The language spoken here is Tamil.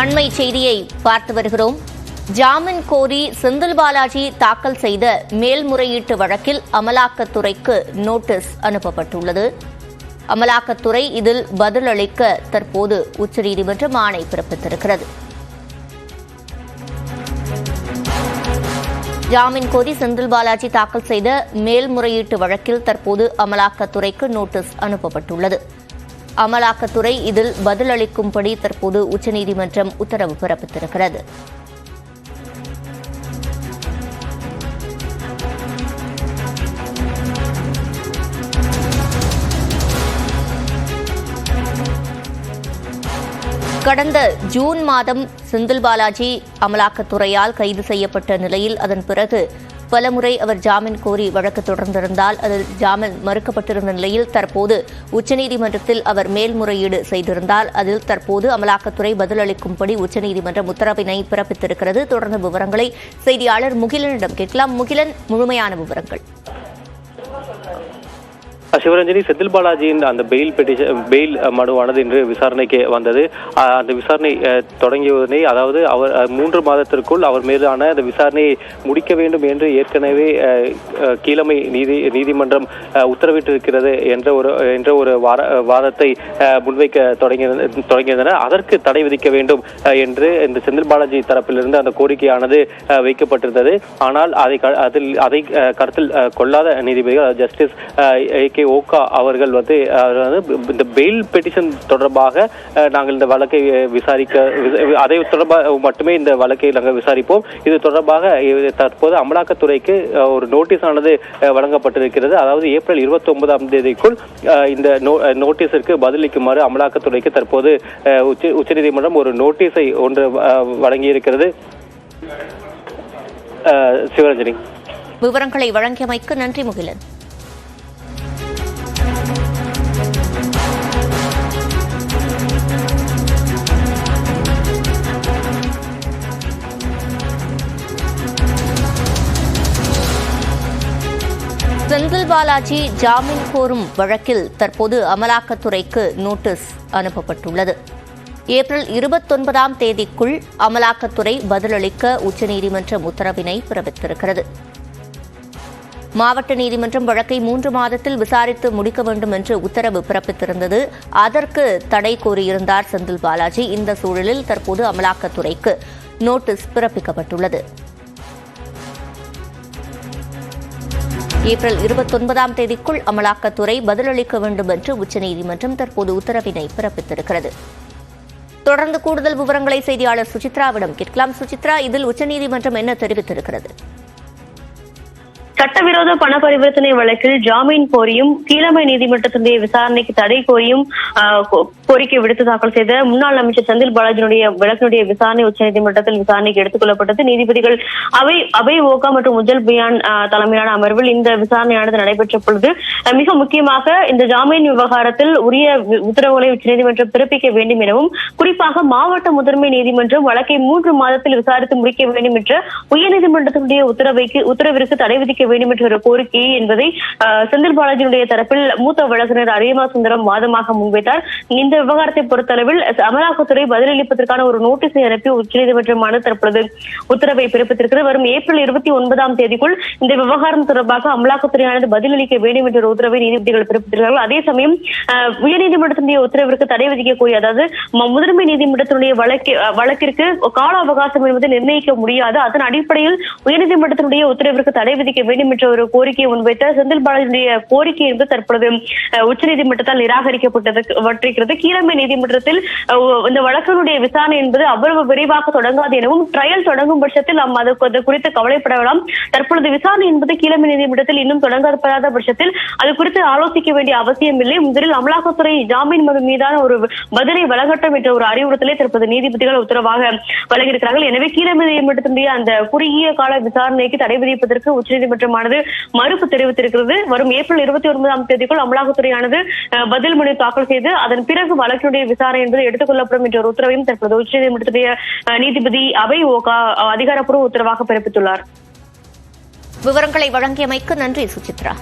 அண்மை செய்தியை பார்த்து வருகிறோம். ஜாமீன் கோரி செந்தில் பாலாஜி தாக்கல் செய்த மேல்முறையீட்டு வழக்கில் அமலாக்கத்துறைக்கு நோட்டீஸ் அனுப்பப்பட்டுள்ளது. அமலாக்கத்துறை இதில் பதிலளிக்க தற்போது உச்சநீதிமன்றம் ஆணை பிறப்பித்திருக்கிறது. ஜாமீன் கோரி செந்தில் பாலாஜி தாக்கல் செய்த மேல்முறையீட்டு வழக்கில் தற்போது அமலாக்கத்துறைக்கு நோட்டீஸ் அனுப்பப்பட்டுள்ளது. அமலாக்கத்துறை இதில் பதிலளிக்கும்படி தற்போது உச்சநீதிமன்றம் உத்தரவு பிறப்பித்திருக்கிறது. கடந்த ஜூன் மாதம் செந்தில் பாலாஜி அமலாக்கத்துறையால் கைது செய்யப்பட்ட நிலையில் அதன் பிறகு பலமுறை அவர் ஜாமீன் கோரி வழக்கு தொடர்ந்திருந்தால் அதில் ஜாமீன் மறுக்கப்பட்டிருந்த நிலையில் தற்போது உச்சநீதிமன்றத்தில் அவர் மேல்முறையீடு செய்திருந்தால் அதில் தற்போது அமலாக்கத்துறை பதிலளிக்கும்படி உச்சநீதிமன்றம் உத்தரவினை பிறப்பித்திருக்கிறது. தொடர்ந்த விவரங்களை செய்தியாளர் முகிலனிடம் கேட்கலாம். முகிலன் முழுமையான விவரங்கள். சிவரஞ்சனி செந்தில் பாலாஜியின் அந்த பெயில் பெட்டிஷன் பெயில் மனுவானது இன்று விசாரணைக்கு வந்தது. அந்த விசாரணை தொடங்கியவுடனே தொடங்கியதனை அதாவது அவர் மூன்று மாதத்திற்குள் அவர் மீதான அந்த விசாரணையை முடிக்க வேண்டும் என்று ஏற்கனவே கீழமை நீதி நீதிமன்றம் உத்தரவிட்டிருக்கிறது என்ற ஒரு என்ற ஒரு வார வாதத்தை முன்வைக்க தொடங்கிய தொடங்கியிருந்தனர் அதற்கு தடை விதிக்க வேண்டும் என்று இந்த செந்தில் பாலாஜி தரப்பிலிருந்து அந்த கோரிக்கையானது வைக்கப்பட்டிருந்தது. ஆனால் அதை அதில் அதை கருத்தில் கொள்ளாத நீதிபதிகள் ஜஸ்டிஸ் ஏ கே ஓகா அவர்கள் வந்து வந்து இந்த பெயில் பெட்டிஷன் தொடர்பாக நாங்கள் இந்த வழக்கை விசாரிக்க அதை தொடர்பாக மட்டுமே இந்த வழக்கை நாங்கள் விசாரிப்போம். இது தொடர்பாக தற்போது அமலாக்கத்துறைக்கு ஒரு நோட்டீஸ் ஆனது வழங்கப்பட்டிருக்கிறது. அதாவது ஏப்ரல் இருபத்தி ஒன்பதாம் தேதிக்குள் இந்த நோ- நோட்டீஸிற்கு பதிலளிக்குமாறு அமலாக்கத்துறைக்கு தற்போது உச்ச உச்சநீதிமன்றம் ஒரு நோட்டீஸை ஒன்று வழங்கியிருக்கிறது. சிவரஞ்சனி. விவரங்களை வழங்கியமைக்கு நன்றி முகிலன். செந்தில் பாலாஜி ஜாமீன் கோரும் வழக்கில் தற்போது அமலாக்கத்துறைக்கு நோட்டீஸ் அனுப்பப்பட்டுள்ளது. ஏப்ரல் இருபத்தொன்பதாம் தேதிக்குள் அமலாக்கத்துறை பதிலளிக்க உச்சநீதிமன்றம் உத்தரவினை பிறப்பித்திருக்கிறது. மாவட்ட நீதிமன்றம் வழக்கை மூன்று மாதத்தில் விசாரித்து முடிக்க வேண்டும் என்று உத்தரவு பிறப்பித்திருந்தது. அதற்கு தடை கோரியிருந்தார் செந்தில் பாலாஜி. இந்த சூழலில் தற்போது அமலாக்கத்துறைக்கு நோட்டீஸ் பிறப்பிக்கப்பட்டுள்ளது. ஏப்ரல் இருபத்தொன்பதாம் தேதிக்குள் அமலாக்கத்துறை பதிலளிக்க வேண்டும் என்று உச்சநீதிமன்றம் தற்போது உத்தரவினை பிறப்பித்திருக்கிறது. தொடர்ந்து கூடுதல் விவரங்களை செய்தியாளர் சுசித்ராவிடம் கேட்கலாம். சுசித்ரா இதில் உச்சநீதிமன்றம் என்ன தெரிவித்திருக்கிறது? சட்டவிரோத பண பரிவர்த்தனை வழக்கில் ஜாமீன் கோரியும் கீழமை நீதிமன்றத்தினுடைய விசாரணைக்கு தடை கோரியும் கோரிக்கை விடுத்து தாக்கல் செய்த முன்னாள் அமைச்சர் செந்தில் பாலாஜியினுடைய வழக்கினுடைய விசாரணை உச்சநீதிமன்றத்தில் விசாரணைக்கு எடுத்துக் கொள்ளப்பட்டது நீதிபதிகள் அவை அபய் ஓகா மற்றும் உஜ்ஜல் பியான் தலைமையிலான அமர்வில் இந்த விசாரணையானது நடைபெற்ற பொழுது மிக முக்கியமாக இந்த ஜாமீன் விவகாரத்தில் உரிய உத்தரவுகளை உச்சநீதிமன்றம் பிறப்பிக்க வேண்டும் எனவும் குறிப்பாக மாவட்ட முதன்மை நீதிமன்றம் வழக்கை மூன்று மாதத்தில் விசாரித்து முடிக்க வேண்டும் என்ற உயர்நீதிமன்றத்தினுடைய உத்தரவைக்கு உத்தரவிற்கு தடை விதிக்க வேண்டும் என்ற ஒரு கோரிக்கை என்பதை செந்தில் பாலாஜியினுடைய தரப்பில் மூத்த வழக்கறிஞர் அரியமா சுந்தரம் வாதமாக முன்வைத்தார். இந்த விவகாரத்தை பொறுத்தளவில் அமலாக்கத்துறை பதிலளிப்பதற்கான ஒரு நோட்டீஸை அனுப்பி உச்சநீதிமன்றமானது தற்பொழுது உத்தரவை பிறப்பித்திருக்கிறது. வரும் ஏப்ரல் இருபத்தி ஒன்பதாம் தேதிக்குள் இந்த விவகாரம் தொடர்பாக அமலாக்கத்துறையானது பதிலளிக்க வேண்டும் என்ற ஒரு உத்தரவை நீதிபதிகள் பிறப்பித்திருக்கிறார்கள். அதே சமயம் உயர்நீதிமன்றத்தினுடைய உத்தரவிற்கு தடை விதிக்க விதிக்கக்கூடிய அதாவது முதன்மை நீதிமன்றத்தினுடைய வழக்கு வழக்கிற்கு கால அவகாசம் என்பது நிர்ணயிக்க முடியாது. அதன் அடிப்படையில் உயர்நீதிமன்றத்தினுடைய உத்தரவிற்கு தடை விதிக்க வேண்டும் என்ற ஒரு கோரிக்கையை முன்வைத்த செந்தில் பாலாஜியுடைய கோரிக்கை என்பது தற்பொழுது அஹ், உச்சநீதிமன்றத்தால் நிராகரிக்கப்பட்டிருக்கிறது கீழமை நீதிமன்றத்தில் இந்த வழக்கினுடைய விசாரணை என்பது அவ்வளவு விரைவாக தொடங்காது எனவும் ட்ரையல் தொடங்கும் பட்சத்தில் நாம் அது குறித்து கவலைப்பட வேண்டாம் தற்பொழுது விசாரணை என்பது கீழமை நீதிமன்றத்தில் இன்னும் தொடங்கப்படாத பட்சத்தில் அது குறித்து ஆலோசிக்க வேண்டிய அவசியம் இல்லை. முதலில் அமலாக்கத்துறை ஜாமீன் மனு மீதான ஒரு பதிலை வழங்கட்டும் என்ற ஒரு அறிவுறுத்தலை தற்போது நீதிபதிகள் உத்தரவாக வழங்கியிருக்கிறார்கள். எனவே கீழமை நீதிமன்றத்தினுடைய அந்த குறுகிய கால விசாரணைக்கு தடை விதிப்பதற்கு உச்சநீதிமன்றமானது மறுப்பு தெரிவித்திருக்கிறது. வரும் ஏப்ரல் இருபத்தி ஒன்பதாம் தேதிக்குள் அமலாக்கத்துறையானது பதில் மனு தாக்கல் செய்து அதன் பிறகு வழக்கினுடைய விசாரணை என்பது எடுத்துக் கொள்ளப்படும் என்ற ஒரு உத்தரவையும் தற்போது உச்சநீதிமன்றத்துடைய நீதிபதி அபய் ஓகா அஹ், அதிகாரப்பூர்வ உத்தரவாக பிறப்பித்துள்ளார். விவரங்களை வழங்கியமைக்கு நன்றி சுசித்ரா.